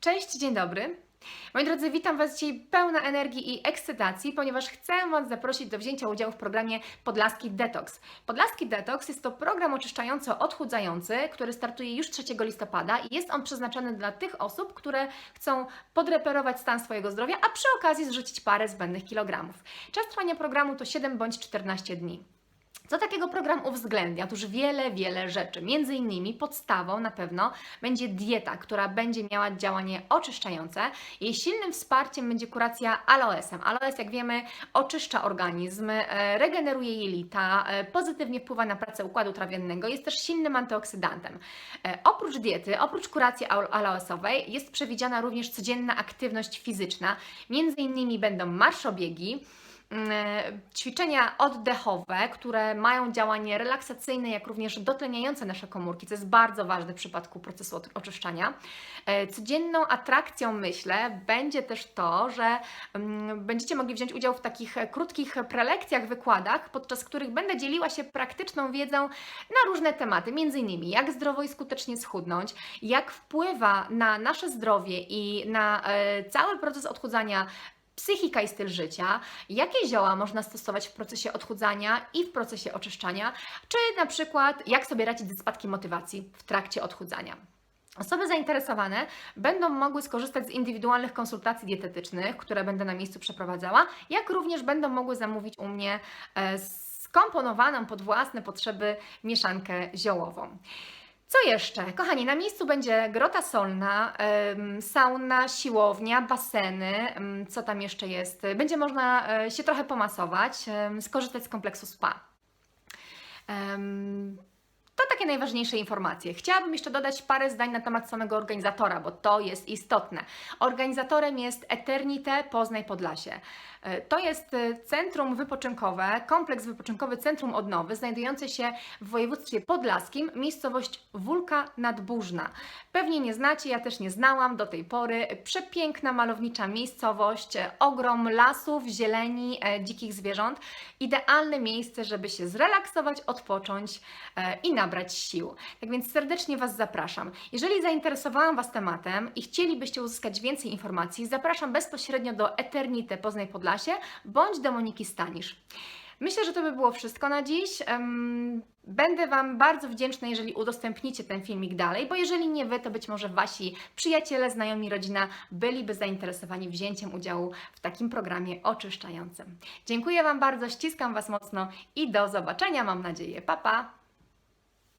Cześć, dzień dobry. Moi drodzy, witam Was dzisiaj pełna energii i ekscytacji, ponieważ chcę Was zaprosić do wzięcia udziału w programie Podlaski Detox. Podlaski Detox jest to program oczyszczająco-odchudzający, który startuje już 3 listopada i jest on przeznaczony dla tych osób, które chcą podreperować stan swojego zdrowia, a przy okazji zrzucić parę zbędnych kilogramów. Czas trwania programu to 7 bądź 14 dni. Co takiego program uwzględnia? Otóż wiele, wiele rzeczy. Między innymi podstawą na pewno będzie dieta, która będzie miała działanie oczyszczające. Jej silnym wsparciem będzie kuracja aloesem. Aloes, jak wiemy, oczyszcza organizm, e, regeneruje jelita, e, pozytywnie wpływa na pracę układu trawiennego, jest też silnym antyoksydantem. E, Oprócz diety, oprócz kuracji al- aloesowej jest przewidziana również codzienna aktywność fizyczna. Między innymi będą marszobiegi, ćwiczenia oddechowe, które mają działanie relaksacyjne, jak również dotleniające nasze komórki, co jest bardzo ważne w przypadku procesu oczyszczania. E, Codzienną atrakcją, myślę, będzie też to, że mm, będziecie mogli wziąć udział w takich krótkich prelekcjach, wykładach, podczas których będę dzieliła się praktyczną wiedzą na różne tematy, innymi jak zdrowo i skutecznie schudnąć, jak wpływa na nasze zdrowie i na e, cały proces odchudzania psychika i styl życia, jakie zioła można stosować w procesie odchudzania i w procesie oczyszczania, czy na przykład jak sobie radzić ze spadkiem motywacji w trakcie odchudzania. Osoby zainteresowane będą mogły skorzystać z indywidualnych konsultacji dietetycznych, które będę na miejscu przeprowadzała, jak również będą mogły zamówić u mnie e, skomponowaną pod własne potrzeby mieszankę ziołową. Co jeszcze? Kochani, na miejscu będzie grota solna, sauna, siłownia, baseny, co tam jeszcze jest? Będzie można e, się trochę pomasować, skorzystać z kompleksu spa. Najważniejsze informacje. Chciałabym jeszcze dodać parę zdań na temat samego organizatora, bo to jest istotne. Organizatorem jest Eternite Poznaj Podlasie. E, To jest e, centrum wypoczynkowe, kompleks wypoczynkowy Centrum Odnowy, znajdujący się w województwie podlaskim, miejscowość Wólka Nadburzna. Pewnie nie znacie, ja też nie znałam do tej pory. Przepiękna, malownicza miejscowość, e, ogrom lasów, zieleni, dzikich zwierząt. Idealne miejsce, żeby się zrelaksować, odpocząć i nabrać sił. Tak więc serdecznie Was zapraszam. Jeżeli zainteresowałam Was tematem i chcielibyście uzyskać więcej informacji, zapraszam bezpośrednio do Eternite Poznaj Podlasie bądź do Moniki Stanisz. Myślę, że to by było wszystko na dziś. Będę Wam bardzo wdzięczna, jeżeli udostępnicie ten filmik dalej, bo jeżeli nie Wy, to być może Wasi przyjaciele, znajomi, rodzina byliby zainteresowani wzięciem udziału w takim programie oczyszczającym. Dziękuję Wam bardzo, ściskam Was mocno i do zobaczenia, mam nadzieję. Pa, pa!